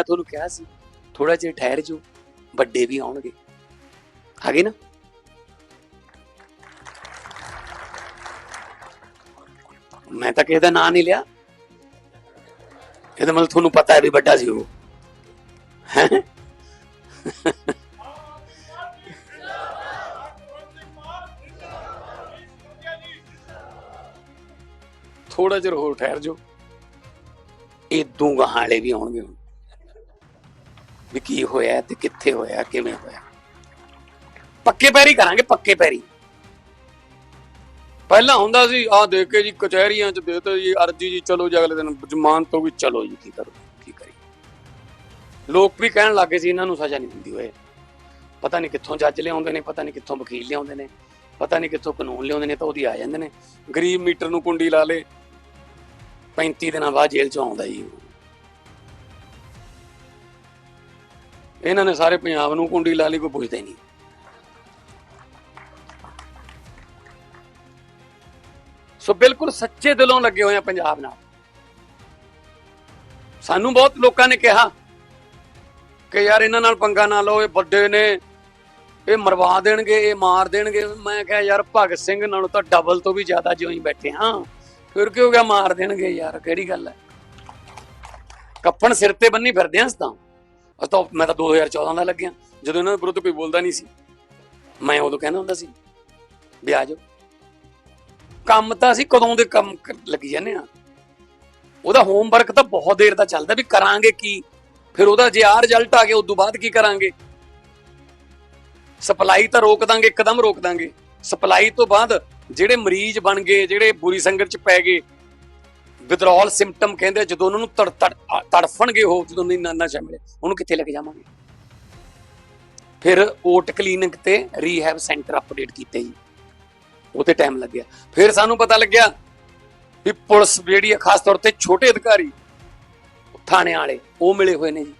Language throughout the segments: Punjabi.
ਮੈਂ ਤੁਹਾਨੂੰ ਕਿਹਾ ਸੀ ਥੋੜਾ ਜਿਹਾ ਠਹਿਰ ਜਾਓ, ਵੱਡੇ ਵੀ ਆਉਣਗੇ। ਆ ਗਏ ਨਾ? ਮੈਂ ਤਾਂ ਕਿਸੇ ਦਾ ਨਾਂ ਨਹੀਂ ਲਿਆ। ਇਹਦਾ ਮਤਲਬ ਤੁਹਾਨੂੰ ਪਤਾ ਹੈ ਵੀ ਵੱਡਾ ਸੀ ਉਹ। ਹੈਂ? ਥੋੜਾ ਜਿਹਾ ਹੋਰ ਠਹਿਰ ਜਾਓ। ਇਹ ਇਦੋਂ ਗਾਹਾਲੇ ਵੀ ਆਉਣਗੇ ਹੁਣ। ਵੀ ਕੀ ਹੋਇਆ ਤੇ ਕਿੱਥੇ ਹੋਇਆ, ਕਿਵੇਂ ਹੋਇਆ। ਪੱਕੇ ਪੈਰੀ ਕਰਾਂਗੇ, ਪੱਕੇ ਪੈਰੀ। ਪਹਿਲਾਂ ਹੁੰਦਾ ਸੀ ਆ ਦੇਖ ਕੇ ਜੀ, ਕਚਹਿਰੀਆਂ 'ਚ ਦੇਤਾ ਜੀ, ਅਰਜੀ ਜੀ, ਚਲੋ ਜੀ, ਅਗਲੇ ਦਿਨ ਜ਼ਮਾਨ ਤੋਂ ਵੀ ਚਲੋ ਜੀ, ਕੀ ਕਰੋ ਕੀ ਕਰੀ ਲੋਕ ਵੀ ਕਹਿਣ ਲੱਗੇ ਸੀ, ਇਹਨਾਂ ਨੂੰ ਸਜ਼ਾ ਨਹੀਂ ਦਿੰਦੀ ਹੋਏ। ਪਤਾ ਨਹੀਂ ਕਿੱਥੋਂ ਜੱਜ ਲਿਆਉਂਦੇ ਨੇ, ਪਤਾ ਨਹੀਂ ਕਿੱਥੋਂ ਵਕੀਲ ਲਿਆਉਂਦੇ ਨੇ, ਪਤਾ ਨਹੀਂ ਕਿੱਥੋਂ ਕਾਨੂੰਨ ਲਿਆਉਂਦੇ ਨੇ, ਤਾਂ ਉਹਦੀ ਆ ਜਾਂਦੇ ਨੇ। ਗਰੀਬ ਮੀਟਰ ਨੂੰ ਕੁੰਡੀ ਲਾ ਲੇ। 35 ਦਿਨਾਂ ਬਾਅਦ ਜੇਲ੍ਹ ਚ ਆਉਂਦਾ ਜੀ ਇਹਨਾਂ ਨੇ ਸਾਰੇ ਪੰਜਾਬ ਨੂੰ ਕੁੰਡੀ ਲਾ ਲਈ, ਕੋਈ ਪੁੱਛਦਾ ਹੀ ਨਹੀਂ। ਸੋ ਬਿਲਕੁਲ ਸੱਚੇ ਦਿਲੋਂ ਲੱਗੇ ਹੋਏ ਆ ਪੰਜਾਬ ਨਾਲ। ਸਾਨੂੰ ਬਹੁਤ ਲੋਕਾਂ ਨੇ ਕਿਹਾ ਕਿ ਯਾਰ ਇਹਨਾਂ ਨਾਲ ਪੰਗਾ ਨਾ ਲਓ, ਇਹ ਵੱਡੇ ਨੇ, ਇਹ ਮਰਵਾ ਦੇਣਗੇ, ਇਹ ਮਾਰ ਦੇਣਗੇ। ਮੈਂ ਕਿਹਾ, ਯਾਰ ਭਗਤ ਸਿੰਘ ਨਾਲੋਂ ਤਾਂ ਡਬਲ ਤੋਂ ਵੀ ਜ਼ਿਆਦਾ ਜਿਉਂ ਹੀ ਬੈਠੇ ਹਾਂ। ਫਿਰ ਕੀ ਹੋ ਗਿਆ ਮਾਰ ਦੇਣਗੇ ਯਾਰ, ਕਿਹੜੀ ਗੱਲ ਹੈ? ਕੱਫਣ ਸਿਰ ਤੇ ਬੰਨੀ ਫਿਰਦੇ ਹਾਂ ਅਸੀਂ ਤਾਂ। ਅਸੀਂ ਤਾਂ ਮੈਂ ਤਾਂ 2014 ਦਾ ਲੱਗਿਆ। ਜਦੋਂ ਇਹਨਾਂ ਦੇ ਵਿਰੁੱਧ ਕੋਈ ਬੋਲਦਾ ਨਹੀਂ ਸੀ, ਮੈਂ ਉਦੋਂ ਕਹਿੰਦਾ ਹੁੰਦਾ ਸੀ ਵੀ ਆ ਜਾਓ। ਕੰਮ ਤਾਂ ਅਸੀਂ ਕਦੋਂ ਦੇ ਕੰਮ ਲੱਗੀ ਜਾਂਦੇ ਆ ਉਹਦਾ ਹੋਮਵਰਕ ਤਾਂ ਬਹੁਤ ਦੇਰ ਦਾ ਚੱਲਦਾ ਵੀ ਕਰਾਂਗੇ ਕੀ? ਫਿਰ ਉਹਦਾ ਜੇ ਆ ਰਿਜ਼ਲਟ ਆ ਗਿਆ ਉਸ ਤੋਂ ਬਾਅਦ ਕੀ ਕਰਾਂਗੇ? ਸਪਲਾਈ ਤਾਂ ਰੋਕ ਦਾਂਗੇ, ਇੱਕਦਮ ਰੋਕ ਦਾਂਗੇ। ਸਪਲਾਈ ਤੋਂ ਬਾਅਦ ਜਿਹੜੇ ਮਰੀਜ਼ ਬਣ ਗਏ, ਜਿਹੜੇ ਬੁਰੀ ਸੰਗਤ ਚ ਪੈ ਗਏ ਵਿਦਰੋਲ ਸਿੰਪਟਮ ਕਹਿੰਦੇ ਜਦੋਂ ਉਹਨਾਂ ਨੂੰ ਤੜ ਤੜ ਤੜਫਣਗੇ ਉਹ, ਜਦੋਂ ਨਹੀਂ ਨਾ ਨਸ਼ਾ ਮਿਲੇ ਉਹਨੂੰ ਕਿੱਥੇ ਲੈ ਕੇ ਜਾਵਾਂਗੇ? ਫਿਰ ਓਟ ਕਲੀਨਿਕ ਤੇ ਰੀਹੈਬ ਸੈਂਟਰ ਅਪਡੇਟ ਕੀਤੇ ਜੀ। ਉਹ ਤੇ ਟਾਈਮ ਲੱਗਿਆ। ਫਿਰ ਸਾਨੂੰ ਪਤਾ ਲੱਗਿਆ ਵੀ ਪੁਲਿਸ ਜਿਹੜੀ ਹੈ ਖਾਸ ਤੌਰ ਤੇ ਛੋਟੇ ਅਧਿਕਾਰੀ ਥਾਣੇ ਵਾਲੇ, ਉਹ ਮਿਲੇ ਹੋਏ ਨੇ ਜੀ।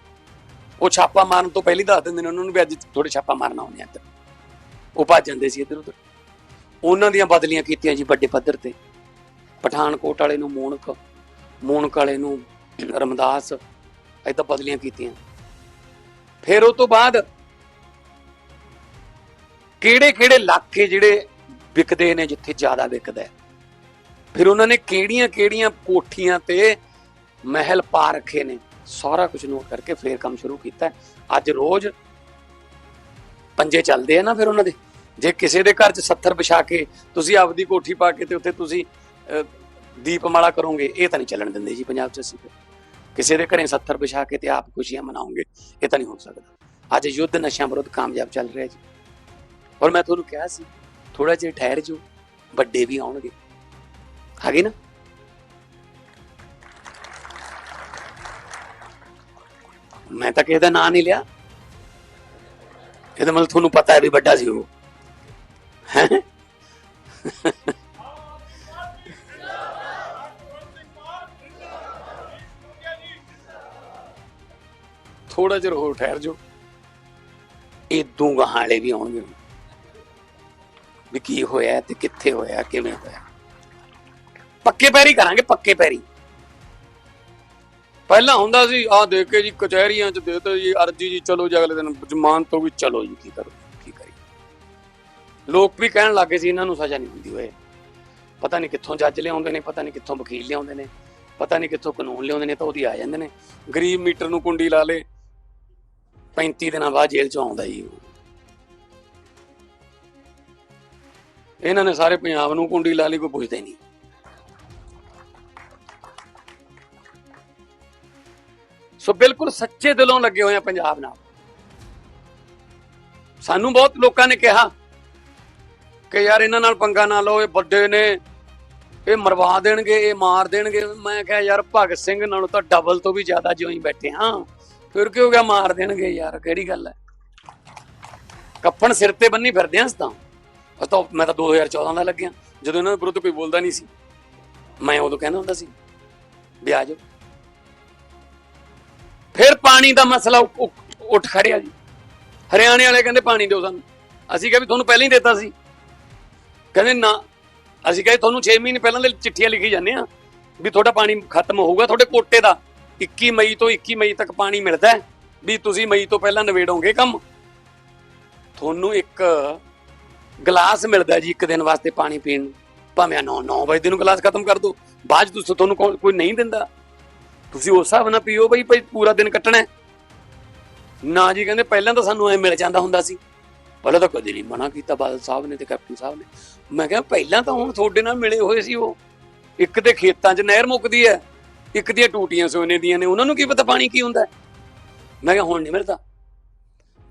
ਉਹ ਛਾਪਾ ਮਾਰਨ ਤੋਂ ਪਹਿਲੀ ਦੱਸ ਦਿੰਦੇ ਨੇ ਉਹਨਾਂ ਨੂੰ ਵੀ ਅੱਜ ਥੋੜੇ ਛਾਪਾ ਮਾਰਨਾ ਹੁੰਦੇ ਆ ਇੱਧਰ। ਉਹ ਭੱਜ ਜਾਂਦੇ ਸੀ ਇੱਧਰ ਉੱਧਰ। ਉਹਨਾਂ ਦੀਆਂ ਬਦਲੀਆਂ ਕੀਤੀਆਂ ਜੀ ਵੱਡੇ ਪੱਧਰ ਤੇ। ਪਠਾਨਕੋਟ ਵਾਲੇ ਨੂੰ ਮੂਨਕ ਮੂਨਕ ਕਾਲੇ ਨੂੰ ਰਮਦਾਸ ਏਦਾਂ ਬਦਲੀਆਂ ਕੀਤੀਆਂ। ਫਿਰ ਉਹ ਤੋਂ ਬਾਅਦ ਕਿਹੜੇ ਕਿਹੜੇ ਇਲਾਕੇ ਜਿਹੜੇ ਵਿਕਦੇ ਨੇ ਜਿੱਥੇ ਜ਼ਿਆਦਾ ਵਿਕਦਾ ਫਿਰ ਉਹਨਾਂ ਨੇ ਕਿਹੜੀਆਂ ਕਿਹੜੀਆਂ ਕੋਠੀਆਂ ਤੇ ਮਹਿਲ ਪਾ ਰੱਖੇ ਨੇ? ਸਾਰਾ ਕੁਝ ਨੋਟ ਕਰਕੇ ਫੇਰ ਕੰਮ ਸ਼ੁਰੂ ਕੀਤਾ ਅੱਜ ਰੋਜ਼ ਪੰਜੇ ਚੱਲਦੇ ਆ ਨਾ ਫਿਰ ਉਹਨਾਂ ਦੇ। ਜੇ ਕਿਸੇ ਦੇ ਘਰ 'ਚ 70 ਵਿਛਾ ਕੇ ਤੁਸੀਂ ਆਪਦੀ ਕੋਠੀ ਪਾ ਕੇ ਤੇ ਉੱਥੇ ਤੁਸੀਂ ਅਹ, ਦੀਪਮਾਲਾ ਕਰੋਗੇ, ਇਹ ਤਾਂ ਨਹੀਂ ਚੱਲਣ ਦਿੰਦੇ ਜੀ ਪੰਜਾਬ 'ਚ ਅਸੀਂ ਕਿਸੇ ਦੇ ਘਰੇ 70 ਵਿਛਾ ਕੇ ਤੇ ਆਪ ਖੁਸ਼ੀਆਂ ਮਨਾਉਂਗੇ ਇਹ ਤਾਂ ਨਹੀਂ ਹੋ ਸਕਦਾ। ਅੱਜ ਯੁੱਧ ਨਸ਼ਿਆਂ ਵਿਰੁੱਧ ਕਾਮਯਾਬ ਚੱਲ ਰਿਹਾ ਜੀ। ਔਰ ਮੈਂ ਤੁਹਾਨੂੰ ਕਿਹਾ ਸੀ ਥੋੜਾ ਜਿਹਾ ਠਹਿਰ ਜਾਓ, ਵੱਡੇ ਵੀ ਆਉਣਗੇ। ਹੈਗੇ ਨਾ? ਮੈਂ ਤਾਂ ਕਿਸੇ ਦਾ ਨਾਂ ਨਹੀਂ ਲਿਆ। ਇਹਦਾ ਮਤਲਬ ਤੁਹਾਨੂੰ ਪਤਾ ਹੈ ਵੀ ਵੱਡਾ ਸੀ ਉਹ। ਹੈਂ? ਥੋੜਾ ਜਿਹਾ ਹੋਰ ਠਹਿਰ ਜਾਓ। ਇਦੋਂ ਗਾਹਾਲੇ ਵੀ ਆਉਣਗੇ ਵੀ ਕੀ ਹੋਇਆ ਤੇ ਕਿੱਥੇ ਹੋਇਆ, ਕਿਵੇਂ ਹੋਇਆ। ਪੱਕੇ ਪੈਰੀ ਕਰਾਂਗੇ, ਪੱਕੇ ਪੈਰੀ। ਪਹਿਲਾਂ ਹੁੰਦਾ ਸੀ ਆ ਦੇਖ ਕੇ ਜੀ ਕਚਹਿਰੀਆਂ 'ਚ ਦੇਤਾ ਜੀ, ਅਰਜੀ ਜੀ, ਚਲੋ ਜੀ, ਅਗਲੇ ਦਿਨ ਜ਼ਮਾਨ ਤੋਂ ਵੀ ਚਲੋ ਜੀ, ਕੀ ਕਰੋ, ਕੀ ਕਰੀ ਲੋਕ ਵੀ ਕਹਿਣ ਲੱਗੇ ਸੀ, ਇਹਨਾਂ ਨੂੰ ਸਜ਼ਾ ਨਹੀਂ ਦਿੰਦੀ ਹੋਏ। ਪਤਾ ਨਹੀਂ ਕਿੱਥੋਂ ਜੱਜ ਲਿਆਉਂਦੇ ਨੇ, ਪਤਾ ਨਹੀਂ ਕਿੱਥੋਂ ਵਕੀਲ ਲਿਆਉਂਦੇ ਨੇ, ਪਤਾ ਨਹੀਂ ਕਿੱਥੋਂ ਕਾਨੂੰਨ ਲਿਆਉਂਦੇ ਨੇ, ਤਾਂ ਉਹਦੀ ਆ ਜਾਂਦੇ ਨੇ। ਗਰੀਬ ਮੀਟਰ ਨੂੰ ਕੁੰਡੀ ਲਾ ਲੇ 35 ਦਿਨਾਂ ਬਾਅਦ ਜੇਲ੍ਹ 'ਚੋਂ ਆਉਂਦਾ ਜੀ ਉਹ। ਇਹਨਾਂ ਨੇ ਸਾਰੇ ਪੰਜਾਬ ਨੂੰ ਕੁੰਡੀ ਲਾ ਲਈ, ਕੋਈ ਪੁੱਛਦਾ ਹੀ ਨਹੀਂ। ਸੋ ਬਿਲਕੁਲ ਸੱਚੇ ਦਿਲੋਂ ਲੱਗੇ ਹੋਏ ਆ ਪੰਜਾਬ ਨਾਲ। ਸਾਨੂੰ ਬਹੁਤ ਲੋਕਾਂ ਨੇ ਕਿਹਾ ਕਿ ਯਾਰ ਇਹਨਾਂ ਨਾਲ ਪੰਗਾ ਨਾ ਲਓ, ਇਹ ਵੱਡੇ ਨੇ, ਇਹ ਮਰਵਾ ਦੇਣਗੇ, ਇਹ ਮਾਰ ਦੇਣਗੇ। ਮੈਂ ਕਿਹਾ, ਯਾਰ ਭਗਤ ਸਿੰਘ ਨਾਲੋਂ ਤਾਂ ਡਬਲ ਤੋਂ ਵੀ ਜ਼ਿਆਦਾ ਜਿਉਂ ਹੀ ਬੈਠੇ ਹਾਂ। ਫਿਰ ਕੀ ਹੋ ਗਿਆ ਮਾਰ ਦੇਣਗੇ ਯਾਰ, ਕਿਹੜੀ ਗੱਲ ਹੈ? ਕੱਫਣ ਸਿਰ ਤੇ ਬੰਨੀ ਫਿਰਦੇ ਆਂ ਤਾਂ। ਅਸੀਂ ਤਾਂ ਮੈਂ ਤਾਂ 2014 ਦਾ ਲੱਗਿਆ। ਜਦੋਂ ਇਹਨਾਂ ਦੇ ਵਿਰੁੱਧ ਕੋਈ ਬੋਲਦਾ ਨਹੀਂ ਸੀ, ਮੈਂ ਉਦੋਂ ਕਹਿੰਦਾ ਹੁੰਦਾ ਸੀ, ਵੀ ਆ ਜਾਓ। ਫਿਰ ਪਾਣੀ ਦਾ ਮਸਲਾ ਉੱਠ ਖੜਿਆ ਜੀ। ਹਰਿਆਣੇ ਵਾਲੇ ਕਹਿੰਦੇ ਪਾਣੀ ਦਿਓ ਸਾਨੂੰ। ਅਸੀਂ ਕਿਹਾ ਵੀ ਤੁਹਾਨੂੰ ਪਹਿਲਾਂ ਹੀ ਦਿੱਤਾ ਸੀ। ਕਹਿੰਦੇ ਨਾ, ਅਸੀਂ ਕਹੇ ਤੁਹਾਨੂੰ 6 ਮਹੀਨੇ ਪਹਿਲਾਂ ਦੇ ਚਿੱਠੀਆਂ ਲਿਖੀ ਜਾਂਦੇ ਆ ਵੀ ਤੁਹਾਡਾ ਪਾਣੀ ਖਤਮ ਹੋਊਗਾ, ਤੁਹਾਡੇ ਕੋਟੇ ਦਾ। 21 ਮਈ ਤੋਂ 21 ਮਈ ਤੱਕ ਪਾਣੀ ਮਿਲਦਾ ਵੀ ਤੁਸੀਂ ਮਈ ਤੋਂ ਪਹਿਲਾਂ ਨਵੇੜੋਗੇ ਕੰਮ। ਤੁਹਾਨੂੰ ਇੱਕ ਗਲਾਸ ਮਿਲਦਾ ਜੀ ਇੱਕ ਦਿਨ ਵਾਸਤੇ ਪਾਣੀ ਪੀਣ ਭਾਵੇਂ 9 9 ਵਜੇ ਨੂੰ ਗਲਾਸ ਖਤਮ ਕਰ ਦਿਓ ਬਾਅਦ 'ਚ ਤੁਸੀਂ ਤੁਹਾਨੂੰ ਕੌਣ- ਕੋਈ ਨਹੀਂ ਦਿੰਦਾ। ਤੁਸੀਂ ਉਸ ਹਿਸਾਬ ਨਾਲ ਪੀਓ ਬਈ ਭਾਈ ਪੂਰਾ ਦਿਨ ਕੱਟਣਾ ਨਾ ਜੀ ਕਹਿੰਦੇ ਪਹਿਲਾਂ ਤਾਂ ਸਾਨੂੰ ਐ ਮਿਲ ਜਾਂਦਾ ਹੁੰਦਾ ਸੀ। ਪਹਿਲਾਂ ਤਾਂ ਕਦੇ ਨਹੀਂ ਮਨਾ ਕੀਤਾ ਬਾਦਲ ਸਾਹਿਬ ਨੇ ਤੇ ਕੈਪਟਨ ਸਾਹਿਬ ਨੇ। ਮੈਂ ਕਿਹਾ ਪਹਿਲਾਂ ਤਾਂ ਹੁਣ ਤੁਹਾਡੇ ਨਾਲ ਮਿਲੇ ਹੋਏ ਸੀ ਉਹ। ਇੱਕ ਤੇ ਖੇਤਾਂ 'ਚ ਨਹਿਰ ਮੁੱਕਦੀ ਹੈ। ਇੱਕ ਦੀਆਂ ਟੂਟੀਆਂ ਸੋਨੇ ਦੀਆਂ ਨੇ, ਉਹਨਾਂ ਨੂੰ ਕੀ ਪਤਾ ਪਾਣੀ ਕੀ ਹੁੰਦਾ? ਮੈਂ ਕਿਹਾ, ਹੁਣ ਨਹੀਂ ਮਿਲਦਾ।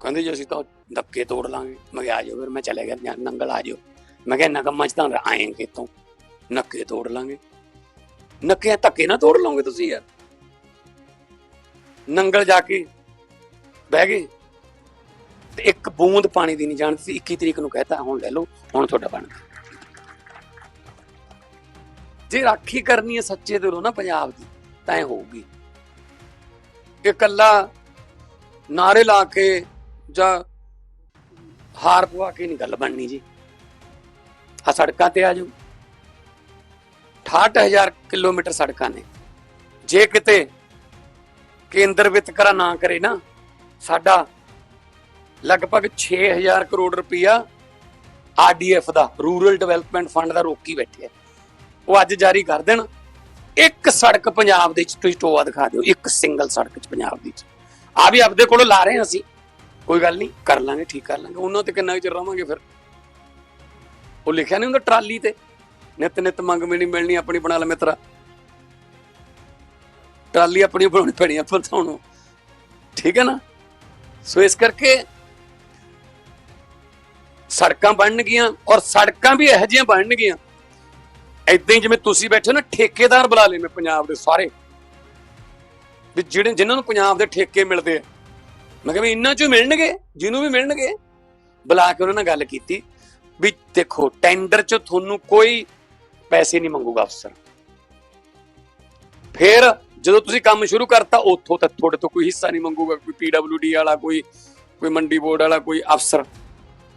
ਕਹਿੰਦੇ ਜੀ, ਅਸੀਂ ਤਾਂ ਧੱਕੇ ਤੋੜ ਲਾਂਗੇ। ਮੈਂ ਕਿਹਾ, ਆ ਜਾਓ ਫਿਰ, ਮੈਂ ਚਲੇ ਗਿਆ, ਜਾਂ ਨੰਗਲ ਆ ਜਾਓ। ਮੈਂ ਕਿਹਾ, ਇੰਨਾ ਕੰਮਾਂ 'ਚ ਤਾਂ ਆਏਂਗੇ ਤੋਂ ਨੱਕੇ ਤੋੜ ਲਾਂਗੇ। ਨੱਕੇ ਧੱਕੇ ਨਾ ਤੋੜ ਲਓਗੇ ਤੁਸੀਂ ਯਾਰ। ਨੰਗਲ ਜਾ ਕੇ ਬਹਿ ਗਏ। ਤੇ ਇੱਕ ਬੂੰਦ ਪਾਣੀ ਦੀ ਨਹੀਂ ਜਾਣਦੀ ਸੀ 21 ਤਰੀਕ ਨੂੰ ਕਹਤਾ, ਹੁਣ ਲੈ ਲਓ, ਹੁਣ ਤੁਹਾਡਾ ਬਣ ਗਿਆ। ਜੇ ਰਾਖੀ ਕਰਨੀ ਹੈ ਸੱਚੇ ਦਿਲੋਂ ਨਾ ਪੰਜਾਬ ਦੀ ਤਾਂ ਹੋਊਗੀ। ਇਹ ਇਕੱਲਾ ਨਾਰੇ ਲਾ ਕੇ ਜਾਂ ਹਾਰ ਪਵਾ ਕੇ ਨਹੀਂ ਗੱਲ ਬਣਨੀ ਜੀ। ਆ ਸੜਕਾਂ ਤੇ ਆ ਜਾਓ। 68000 ਕਿਲੋਮੀਟਰ ਸੜਕਾਂ ਨੇ। ਜੇ ਕਿਤੇ ਕੇਂਦਰ ਵਿਤਕਰਾ ਨਾ ਕਰੇ ਨਾ, ਸਾਡਾ ਲਗਭਗ 6000 ਕਰੋੜ ਰੁਪਇਆ ਆਰਡੀਐਫ ਦਾ, ਰੂਰਲ ਡਿਵੈਲਪਮੈਂਟ ਫੰਡ ਦਾ ਰੋਕੀ ਬੈਠੇ ਆ ਉਹ ਅੱਜ ਜਾਰੀ ਕਰ ਦੇਣ। ਇੱਕ ਸੜਕ ਪੰਜਾਬ ਦੇ ਵਿੱਚ, ਤੁਸੀਂ ਟੋਆ ਦਿਖਾ ਦਿਓ, ਇੱਕ ਸਿੰਗਲ ਸੜਕ ਚ ਪੰਜਾਬ ਦੀ ਚ। ਆ ਵੀ ਆਪਦੇ ਕੋਲੋਂ ਲਾ ਰਹੇ ਹਾਂ ਅਸੀਂ। ਕੋਈ ਗੱਲ ਨਹੀਂ, ਕਰ ਲਾਂਗੇ, ਠੀਕ ਕਰ ਲਾਂਗੇ। ਉਹਨਾਂ ਤੇ ਕਿੰਨਾ ਕੁ ਚਿਰ ਰਵਾਂਗੇ ਫਿਰ? ਉਹ ਲਿਖਿਆ ਨਹੀਂ ਹੁੰਦਾ ਟਰਾਲੀ ਤੇ। ਨਿਤ ਨਿਤ ਮੰਗ ਮਿਲਣੀ ਮਿਲਣੀ ਆਪਣੀ ਬਣਾ ਲੈ ਮਿੱਤਰਾ। ਟਰਾਲੀ ਆਪਣੀ ਬਣਾਉਣੀ ਪੈਣੀ ਆ ਤੁਹਾਨੂੰ ਠੀਕ ਹੈ ਨਾ? ਸੋ ਇਸ ਕਰਕੇ ਸੜਕਾਂ ਬਣਨਗੀਆਂ ਔਰ ਸੜਕਾਂ ਵੀ ਇਹੋ ਜਿਹੀਆਂ ਬਣਨਗੀਆਂ। ਇਦਾਂ ਹੀ ਜਿਵੇਂ ਤੁਸੀਂ ਬੈਠੇ ਹੋ ਨਾ, ਠੇਕੇਦਾਰ ਬੁਲਾ ਲਏ ਮੈਂ ਪੰਜਾਬ ਦੇ ਸਾਰੇ। ਵੀ ਜਿਹੜੇ ਜਿਨ੍ਹਾਂ ਨੂੰ ਪੰਜਾਬ ਦੇ ਠੇਕੇ ਮਿਲਦੇ ਆ। ਮੈਂ ਕਿਹਾ ਵੀ ਇੰਨਾ ਚੋਂ ਮਿਲਣਗੇ, ਜਿਹਨੂੰ ਵੀ ਮਿਲਣਗੇ। ਬੁਲਾ ਕੇ ਉਹਨਾਂ ਨਾਲ ਗੱਲ ਕੀਤੀ। ਵੀ ਦੇਖੋ ਟੈਂਡਰ 'ਚ ਤੁਹਾਨੂੰ ਕੋਈ ਪੈਸੇ ਨਹੀਂ ਮੰਗੂਗਾ ਅਫਸਰ। ਫਿਰ ਜਦੋਂ ਤੁਸੀਂ ਕੰਮ ਸ਼ੁਰੂ ਕਰਤਾ, ਉੱਥੋਂ ਤਾਂ ਤੁਹਾਡੇ ਤੋਂ ਕੋਈ ਹਿੱਸਾ ਨਹੀਂ ਮੰਗੂਗਾ। ਕੋਈ ਪੀਡਬਲਯੂਡੀ ਵਾਲਾ, ਕੋਈ ਕੋਈ ਮੰਡੀ ਬੋਰਡ ਵਾਲਾ, ਕੋਈ ਅਫਸਰ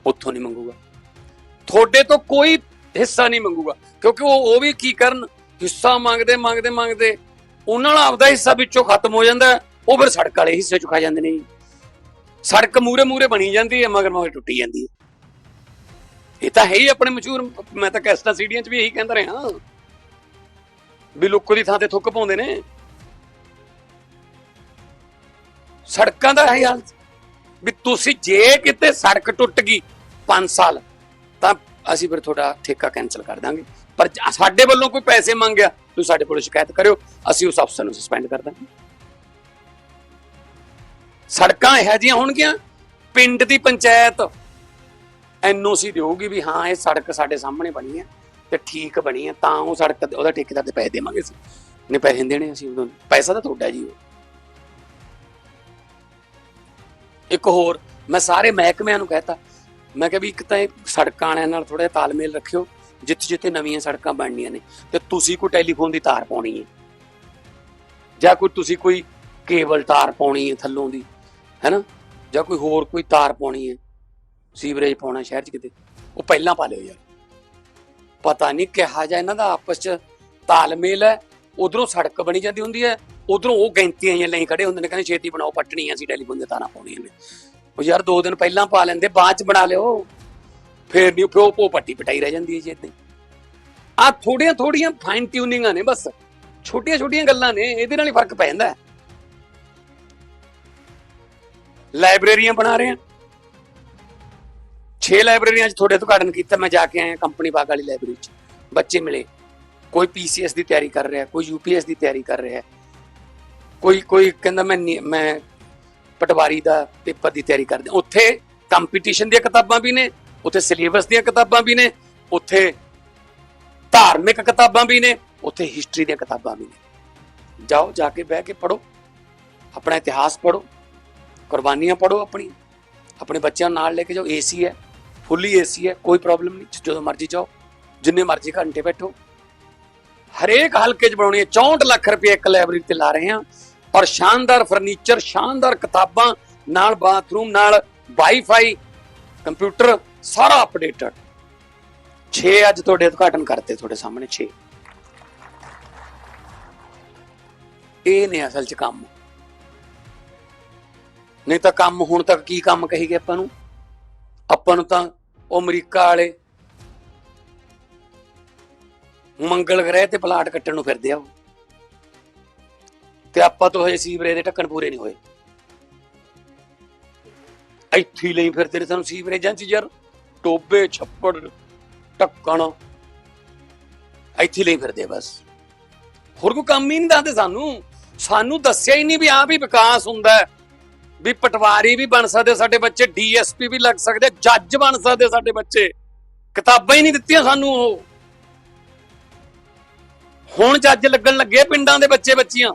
ਉੱਥੋਂ ਨਹੀਂ ਮੰਗੂਗਾ। ਤੁਹਾਡੇ ਤੋਂ ਕੋਈ ਹਿੱਸਾ ਨਹੀਂ ਮੰਗੂਗਾ। ਕਿਉਂਕਿ ਉਹ ਉਹ ਵੀ ਕੀ ਕਰਨ? ਹਿੱਸਾ ਮੰਗਦੇ ਮੰਗਦੇ ਮੰਗਦੇ ਉਹਨਾਂ ਨਾਲ ਆਪਦਾ ਹਿੱਸਾ ਵਿੱਚੋਂ ਖਤਮ ਹੋ ਜਾਂਦਾ ਉਹ ਫਿਰ ਸੜਕ ਵਾਲੇ ਹਿੱਸੇ ਚ ਖਾ ਜਾਂਦੇ ਨੇ ਜੀ। ਸੜਕ ਮੂਰੇ ਮੂਰੇ ਬਣੀ ਜਾਂਦੀ ਹੈ, ਮਗਰ ਮਗਰ ਟੁੱਟੀ ਜਾਂਦੀ ਹੈ। ਇਹ ਤਾਂ ਹੈ ਹੀ ਆਪਣੇ ਮਸ਼ਹੂਰ ਮੈਂ ਤਾਂ ਕੈਸਟਾ ਸੀਡੀਆਂ 'ਚ ਵੀ ਇਹੀ ਕਹਿੰਦਾ ਰਿਹਾ। ਵੀ ਲੁੱਕ ਦੀ ਥਾਂ ਤੇ ਥੁੱਕ ਪਾਉਂਦੇ ਨੇ। ਸੜਕਾਂ ਦਾ ਇਹ ਹਾਲ ਵੀ ਤੁਸੀਂ ਜੇ ਕਿਤੇ ਸੜਕ ਟੁੱਟ ਗਈ 5 ਸਾਲ ਅਸੀਂ ਫਿਰ ਤੁਹਾਡਾ ਠੇਕਾ ਕੈਨਸਲ ਕਰ ਦਾਂਗੇ। ਪਰ ਸਾਡੇ ਵੱਲੋਂ ਕੋਈ ਪੈਸੇ ਮੰਗਿਆ, ਤੁਸੀਂ ਸਾਡੇ ਕੋਲ ਸ਼ਿਕਾਇਤ ਕਰਿਓ, ਅਸੀਂ ਉਸ ਅਫਸਰ ਨੂੰ ਸਸਪੈਂਡ ਕਰ ਦਾਂਗੇ। ਸੜਕਾਂ ਇਹੋ ਜਿਹੀਆਂ ਹੋਣਗੀਆਂ, ਪਿੰਡ ਦੀ ਪੰਚਾਇਤ ਐਨਓਸੀ ਦੇਊਗੀ ਵੀ ਹਾਂ, ਇਹ ਸੜਕ ਸਾਡੇ ਸਾਹਮਣੇ ਬਣੀ ਹੈ ਤੇ ਠੀਕ ਬਣੀ ਹੈ, ਤਾਂ ਉਹ ਸੜਕ ਦੇ- ਉਹਦਾ ਠੇਕੇਦਾਰ ਦੇ ਪੈਸੇ ਦੇਵਾਂਗੇ ਅਸੀਂ। ਨੇ ਪੈਸੇ ਦੇਣੇ ਅਸੀਂ ਉਦੋਂ। ਪੈਸਾ ਤਾਂ ਤੁਹਾਡਾ ਜੀ ਉਹ। ਇੱਕ ਹੋਰ, ਮੈਂ ਸਾਰੇ ਮਹਿਕਮਿਆਂ ਨੂੰ ਕਹਿਤਾ ਮੈਂ ਕਿਹਾ ਵੀ ਇੱਕ ਤਾਂ ਇਹ ਸੜਕਾਂ ਵਾਲਿਆਂ ਨਾਲ ਥੋੜਾ ਜਿਹਾ ਤਾਲਮੇਲ ਰੱਖਿਓ ਜਿੱਥੇ ਜਿੱਥੇ ਨਵੀਆਂ ਸੜਕਾਂ ਬਣਨੀਆਂ ਨੇ, ਤੇ ਤੁਸੀਂ ਕੋਈ ਟੈਲੀਫੋਨ ਦੀ ਤਾਰ ਪਾਉਣੀ ਹੈ। ਜਾਂ ਕੋਈ ਤੁਸੀਂ ਕੋਈ ਕੇਬਲ ਤਾਰ ਪਾਉਣੀ ਹੈ ਥੱਲੋਂ ਦੀ, ਹੈਨਾ? ਜਾਂ ਕੋਈ ਹੋਰ ਕੋਈ ਤਾਰ ਪਾਉਣੀ ਹੈ, ਸੀਵਰੇਜ ਪਾਉਣਾ ਸ਼ਹਿਰ 'ਚ ਕਿਤੇ, ਉਹ ਪਹਿਲਾਂ ਪਾ ਲਿਓ ਯਾਰ। ਪਤਾ ਨਹੀਂ ਕਿਹਾ ਜਾ ਇਹਨਾਂ ਦਾ ਆਪਸ 'ਚ ਤਾਲਮੇਲ ਹੈ, ਉਧਰੋਂ ਸੜਕ ਬਣੀ ਜਾਂਦੀ ਹੁੰਦੀ ਹੈ, ਉਧਰੋਂ ਉਹ ਗੈਂਤੀਆਂ ਜਿਹੀਆਂ ਲਈ ਖੜੇ ਹੁੰਦੇ ਨੇ, ਕਹਿੰਦੇ ਛੇਤੀ ਬਣਾਓ, ਪੱਟਣੀਆਂ ਸੀ ਟੈਲੀਫੋਨ ਦੇ ਤਾਰਾਂ ਪਾਉਣੀਆਂ ਨੇ। ਉਹ ਯਾਰ ਦੋ ਦਿਨ ਪਹਿਲਾਂ ਪਾ ਲੈਂਦੇ, ਬਾਅਦ 'ਚ ਬਣਾ ਲਿਓ। ਫੇਰ ਨਹੀਂ, ਫਿਰ ਉਹ ਪੱਟੀ ਪਟਾਈ ਰਹਿ ਜਾਂਦੀ ਹੈ ਜੀ ਏਦਾਂ ਆ ਥੋੜੀਆਂ ਥੋੜੀਆਂ ਫਾਈਨ ਟਿਊਨਿੰਗਾਂ ਨੇ ਬਸ। ਛੋਟੀਆਂ ਛੋਟੀਆਂ ਗੱਲਾਂ ਨੇ, ਇਹਦੇ ਨਾਲ ਹੀ ਫ਼ਰਕ ਪੈ ਜਾਂਦਾ। ਲਾਇਬ੍ਰੇਰੀਆਂ ਬਣਾ ਰਹੇ ਆ 6 ਲਾਇਬ੍ਰੇਰੀਆਂ ਚ ਤੁਹਾਡੇ ਤੋਂ ਉਦਘਾਟਨ ਕੀਤਾ, ਮੈਂ ਜਾ ਕੇ ਆਇਆ ਕੰਪਨੀ ਬਾਗ ਵਾਲੀ ਲਾਇਬ੍ਰੇਰੀ ਚ। ਬੱਚੇ ਮਿਲੇ। ਕੋਈ ਪੀਸੀਐਸ ਦੀ ਤਿਆਰੀ ਕਰ ਰਿਹਾ, ਕੋਈ ਯੂਪੀਐਸ ਦੀ ਤਿਆਰੀ ਕਰ ਰਿਹਾ। ਕੋਈ ਕੋਈ ਕਹਿੰਦਾ ਮੈਂ ਮੈਂ ਪਟਵਾਰੀ ਦਾ ਪੇਪਰ ਦੀ ਤਿਆਰੀ ਕਰਦੇ ਉੱਥੇ ਕੰਪੀਟੀਸ਼ਨ ਦੀਆਂ ਕਿਤਾਬਾਂ ਵੀ ਨੇ, ਉੱਥੇ ਸਿਲੇਬਸ ਦੀਆਂ ਕਿਤਾਬਾਂ ਵੀ ਨੇ, ਉੱਥੇ ਧਾਰਮਿਕ ਕਿਤਾਬਾਂ ਵੀ ਨੇ, ਉੱਥੇ ਹਿਸਟਰੀ ਦੀਆਂ ਕਿਤਾਬਾਂ ਵੀ ਨੇ। ਜਾਓ, ਜਾ ਕੇ ਬਹਿ ਕੇ ਪੜੋ ਆਪਣਾ ਇਤਿਹਾਸ ਪੜੋ ਕੁਰਬਾਨੀਆਂ ਪੜੋ ਆਪਣੀ। ਆਪਣੇ ਬੱਚਿਆਂ ਨੂੰ ਨਾਲ ਲੈ ਕੇ ਜਾਓ। ਏਸੀ ਹੈ। ਫੁੱਲੀ ਏਸੀ ਹੈ। ਕੋਈ ਪ੍ਰੋਬਲਮ ਨਹੀਂ। ਜਦੋਂ ਮਰਜ਼ੀ ਜਾਓ। ਜਿੰਨੇ ਮਰਜ਼ੀ ਘੰਟੇ ਬੈਠੋ। ਹਰੇਕ ਹਲਕੇ 'ਚ ਬਣਾਉਣੀ ਹੈ। 64 ਲੱਖ ਰੁਪਏ ਇੱਕ ਲਾਇਬ੍ਰੇਰੀ ਤੇ ਲਾ ਰਹੇ ਹਾਂ। ਔਰ ਸ਼ਾਨਦਾਰ ਫਰਨੀਚਰ, ਸ਼ਾਨਦਾਰ ਕਿਤਾਬਾਂ ਨਾਲ ਬਾਥਰੂਮ, ਨਾਲ ਵਾਈਫਾਈ, ਕੰਪਿਊਟਰ ਸਾਰਾ ਅਪਡੇਟਡ। 6 ਅੱਜ ਤੁਹਾਡੇ ਉਦਘਾਟਨ ਕਰਤੇ ਤੁਹਾਡੇ ਸਾਹਮਣੇ 6 ਇਹ ਨੇ ਅਸਲ 'ਚ ਕੰਮ। ਨਹੀਂ ਤਾਂ ਕੰਮ ਹੁਣ ਤੱਕ ਕੀ ਕੰਮ ਕਹੀ ਗਏ ਆਪਾਂ ਨੂੰ? ਆਪਾਂ ਨੂੰ ਤਾਂ ਉਹ ਅਮਰੀਕਾ ਵਾਲੇ ਮੰਗਲ ਗ੍ਰਹਿ ਤੇ ਪਲਾਟ ਕੱਟਣ ਨੂੰ ਫਿਰਦੇ ਆ ਉਹ। ਤੇ ਆਪਾਂ ਤੋਂ ਹਜੇ ਸੀਵਰੇਜ ਦੇ ਢੱਕਣ ਪੂਰੇ ਨਹੀਂ ਹੋਏ। ਇੱਥੇ ਲਈ ਫਿਰਦੇ ਨੇ ਸਾਨੂੰ ਸੀਵਰੇਜਾਂ 'ਚ ਯਾਰ, ਟੋਬੇ, ਛੱਪੜ, ਢੱਕਣ। ਇੱਥੇ ਲਈ ਫਿਰਦੇ ਆ ਬਸ। ਹੋਰ ਕੋਈ ਕੰਮ ਹੀ ਨਹੀਂ ਦੱਸਦੇ ਸਾਨੂੰ। ਸਾਨੂੰ ਦੱਸਿਆ ਹੀ ਨਹੀਂ ਵੀ ਆ ਵੀ ਵਿਕਾਸ ਹੁੰਦਾ ਹੈ। ਵੀ ਪਟਵਾਰੀ ਵੀ ਬਣ ਸਕਦੇ ਸਾਡੇ ਬੱਚੇ, ਡੀਐਸਪੀ ਵੀ ਲੱਗ ਸਕਦੇ ਜੱਜ ਬਣ ਸਕਦੇ ਸਾਡੇ ਬੱਚੇ। ਕਿਤਾਬਾਂ ਹੀ ਨਹੀਂ ਦਿੱਤੀਆਂ ਸਾਨੂੰ ਉਹ। ਹੁਣ ਜੱਜ ਲੱਗਣ ਲੱਗੇ ਪਿੰਡਾਂ ਦੇ ਬੱਚੇ ਬੱਚੀਆਂ